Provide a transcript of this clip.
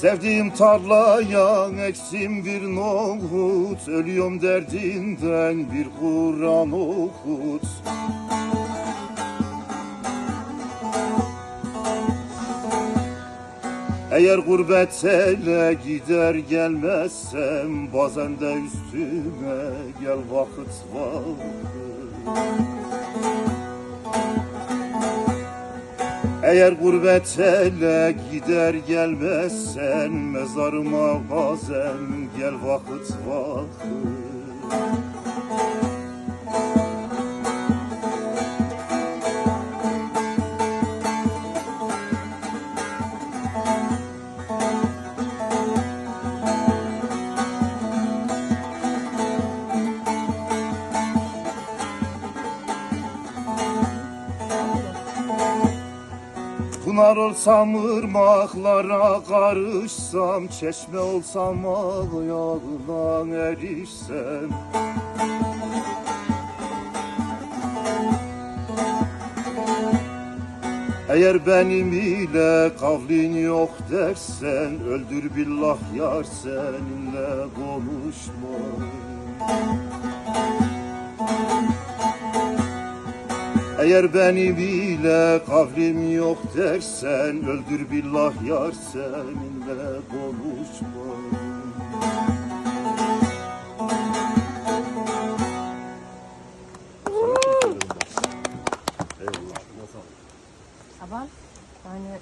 Sevdiğim tarlaya eksim bir nohut Ölüyorum derdinden bir Kur'an okut. Eğer gurbet ele gider gelmezsem Bazen de üstüme gel vakit vakit Eğer gurbet ele gider gelmezsen Mezarıma bazen gel vakit vakit Pınar olsam ırmaklara karışsam Çeşme olsam ayağına erişsem. Eğer benim ile kavlin yok dersen Öldür billah yar seninle konuşmam. Eğer benim ile kavlim yok dersen Öldür billah yar seninle konuşmam Aber deine